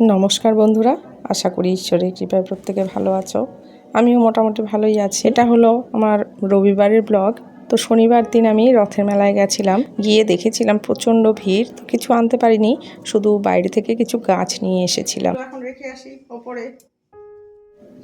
নমস্কার বন্ধুরা, আশা করি ঈশ্বরের কৃপায় প্রত্যেকে ভালো আছো। আমিও মোটামুটি ভালোই আছি। এটা হলো আমার রবিবারের ব্লগ। তো শনিবার দিন আমি রথের মেলায় গেছিলাম। গিয়ে দেখেছিলাম প্রচণ্ড ভিড়, তো কিছু আনতে পারিনি। শুধু বাইরে থেকে কিছু গাছ নিয়ে এসেছিলাম। এখন রেখে আসি ওপরে।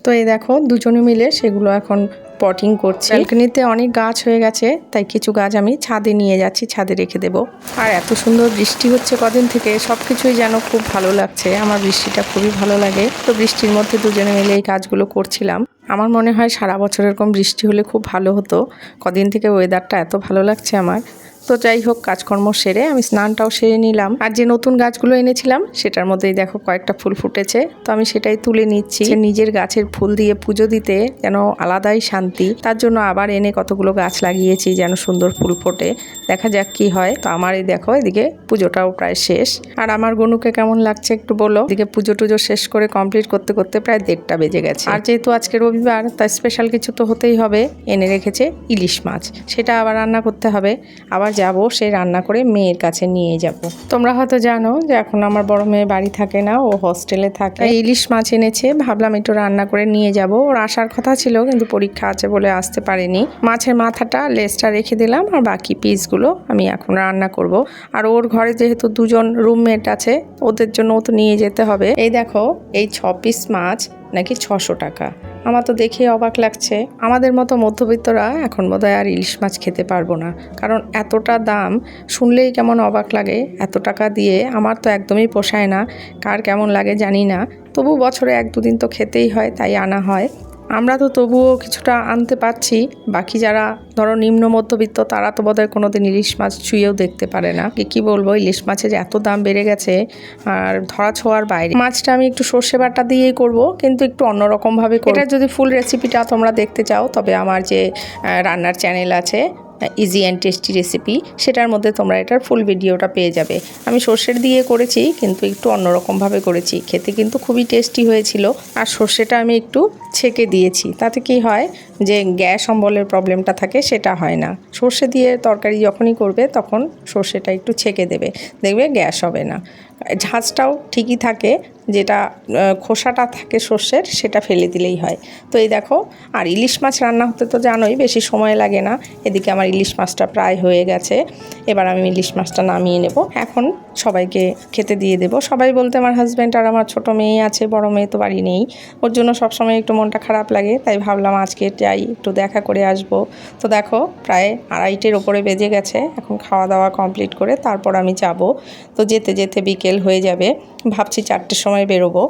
তো এই দেখো, দুজনে মিলে সেগুলো এখন পটিং করছি। ব্যালকনিতে অনেক গাছ হয়ে গেছে, তাই কিছু গাছ আমি ছাদে নিয়ে যাচ্ছি, ছাদে রেখে দেব। আর এত সুন্দর বৃষ্টি হচ্ছে কদিন থেকে সব কিছুই যেন খুব ভালো লাগছে। আমার বৃষ্টিটা খুবই ভালো লাগে। তো বৃষ্টির মধ্যে দুজনে মিলে এই কাজগুলো করছিলাম। আমার মনে হয় সারা বছর এরকম বৃষ্টি হলে খুব ভালো হতো। কদিন থেকে ওয়েদারটা এত ভালো লাগছে আমার। তো যাই হোক, কাজকর্ম সেরে আমি স্নানটাও সেরে নিলাম। আর যে নতুন গাছগুলো এনেছিলাম, সেটার মধ্যেই দেখো কয়েকটা ফুল ফুটেছে। তো আমি সেটাই তুলে নিচ্ছি। নিজের গাছের ফুল দিয়ে পুজো দিতে যেন আলাদাই শান্তি। তার জন্য আবার এনে কতগুলো গাছ লাগিয়েছি যেন সুন্দর ফুল ফোটে। দেখা যাক কি হয়। তো আমার এই দেখো, এদিকে পুজোটাও প্রায় শেষ। আর আমার গনুকে কেমন লাগছে একটু বলো। এদিকে পুজো টুজো শেষ করে কমপ্লিট করতে করতে প্রায় দেড়টা বেজে গেছে। আর যেহেতু আজকে রবিবার তাই স্পেশাল কিছু তো হতেই হবে। এনে রেখেছে ইলিশ মাছ। সেটা আবার রান্না করতে হবে। আবার যাব, সে রান্না করে মেয়ের কাছে নিয়ে যাব। তোমরা হয়তো জানো যে এখন আমার বড় মেয়ে বাড়ি থাকে না, ও হস্টেলে থাকে। ইলিশ মাছ এনেছে। ভাবলাম একটু রান্না করে নিয়ে যাব। ওর আসার কথা ছিল, কিন্তু পরীক্ষা আছে বলে আসতে পারেনি। মাছের মাথাটা লেজটা রেখে দিলাম আর বাকি পিসগুলো আমি এখন রান্না করব। আর ওর ঘরে যেহেতু দুজন রুমমেট আছে, ওদের জন্য ও তো নিয়ে যেতে হবে। এই দেখো, এই ছ পিস মাছ নাকি ছশো টাকা। আমার তো দেখে অবাক লাগছে। আমাদের মতো মধ্যবিত্তরা এখন বোধহয় আর ইলিশ মাছ খেতে পারব না। কারণ এতটা দাম, শুনলেই কেমন অবাক লাগে। এত টাকা দিয়ে আমার তো একদমই পোষায় না। কার কেমন লাগে জানি না। তবু বছরে এক দুদিন তো খেতেই হয়, তাই আনা হয়। আমরা তো তবুও কিছুটা আনতে পারছি। বাকি যারা ধরো নিম্ন মধ্যবিত্ত, তারা তো বোধহয় কোনো দিন ইলিশ মাছ ছুঁয়েও দেখতে পারে না। কি কী বলব, ইলিশ মাছের এত দাম বেড়ে গেছে আর ধরা ছোঁয়ার বাইরে। মাছটা আমি একটু সর্ষে বাটা দিয়েই করব, কিন্তু একটু অন্যরকমভাবে এটা যদি ফুল রেসিপিটা তোমরা দেখতে চাও, তবে আমার যে রান্নার চ্যানেল আছে ইজি অ্যান্ড টেস্টি রেসিপি সেটার মধ্যে তোমরা এটার ফুল ভিডিওটা পেয়ে যাবে। আমি সর্ষের দিয়ে করেছি, কিন্তু একটু অন্যরকমভাবে করেছি। খেতে কিন্তু খুবই টেস্টি হয়েছিল, আর সর্ষেটা আমি একটু ছেঁকে দিয়েছি। তাতে কি হয় যে গ্যাস অম্বলের প্রবলেমটা থাকে, সেটা হয় না। সর্ষে দিয়ে তরকারি যখনই করবে, তখন সর্ষেটা একটু ছেঁকে দেবে। দেখবে গ্যাস হবে না। ঝাঁঝটাও ঠিকই থাকে, যেটা খোসাটা থাকে সর্ষের, সেটা ফেলে দিলেই হয়। তো এই দেখো, আর ইলিশ মাছ রান্না হতে তো জানোই, বেশি সময় লাগে না। এদিকে আমার ইলিশ মাছটা প্রায় হয়ে গেছে। এবার আমি ইলিশ মাছটা নামিয়ে নেব। এখন সবাইকে খেতে দিয়ে দেবো। সবাই বলতে আমার হাজব্যান্ড আর আমার ছোট মেয়ে আছে, বড় মেয়ে তো বাড়ি নেই। ওর জন্য সবসময় একটু মনটা খারাপ লাগে, তাই ভাবলাম আজকে যাই একটু দেখা করে আসব। তো দেখো, প্রায় আড়াইটের ওপরে বেজে গেছে। এখন খাওয়া দাওয়া কমপ্লিট করে তারপর আমি যাব। তো যেতে যেতে বিকেল হয়ে যাবে, ভাবছি চারটের সময় বেরোবো।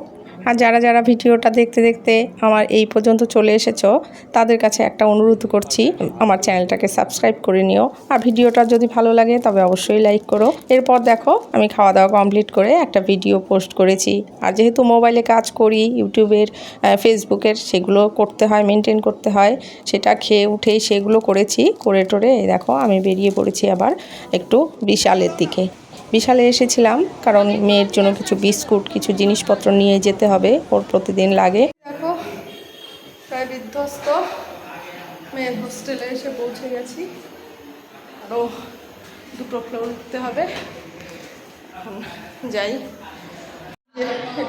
আর যারা যারা ভিডিওটা দেখতে দেখতে আমার এই পর্যন্ত চলে এসেছ, তাদের কাছে একটা অনুরোধ করছি, আমার চ্যানেলটাকে সাবস্ক্রাইব করে নিও। আর ভিডিওটা যদি ভালো লাগে, তবে অবশ্যই লাইক করো। এরপর দেখো, আমি খাওয়া দাওয়া কমপ্লিট করে একটা ভিডিও পোস্ট করেছি। আর যেহেতু মোবাইলে কাজ করি, ইউটিউবের ফেসবুকের, সেগুলো করতে হয়, মেনটেন করতে হয়, সেটা খেয়ে উঠেই সেগুলো করেছি। করে টোরে দেখো, আমি বেরিয়ে পড়েছি আবার একটু বিশালের দিকে। বিশালে এসেছিলাম কারণ মেয়ের জন্য কিছু বিস্কুট কিছু জিনিসপত্র নিয়ে যেতে হবে ওর প্রতিদিন লাগে। দেখো প্রায় বিধ্বস্ত মেয়ের হোস্টেলে এসে পৌঁছে গেছি। আরও দুটো ফ্লোর উঠতে হবে। এখন যাই।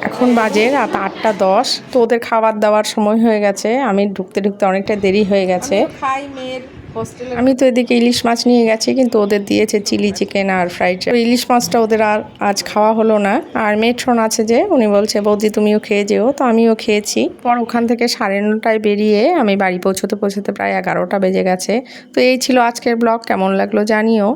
এখন বাজে রাত আটটা দশ তো ওদের খাবার দাওয়ার সময় হয়ে গেছে। আমি ঢুকতে ঢুকতে অনেকটা দেরি হয়ে গেছে। খাই মেয়ের আমি তো এদিকে ইলিশ মাছ নিয়ে গেছি, কিন্তু ওদের দিয়েছে চিলি চিকেন আর ফ্রাইড রাইস। ইলিশ মাছটা ওদের আর আজ খাওয়া হলো না। আর মেট্রন আছে যে, উনি বলছে, বৌদি, তুমিও খেয়ে যেও। তো আমিও খেয়েছি। পর ওখান থেকে সাড়ে নটায় বেরিয়ে আমি বাড়ি পৌঁছতে পৌঁছতে প্রায় এগারোটা বেজে গেছে। তো এই ছিল আজকের ব্লগ। কেমন লাগল জানিও।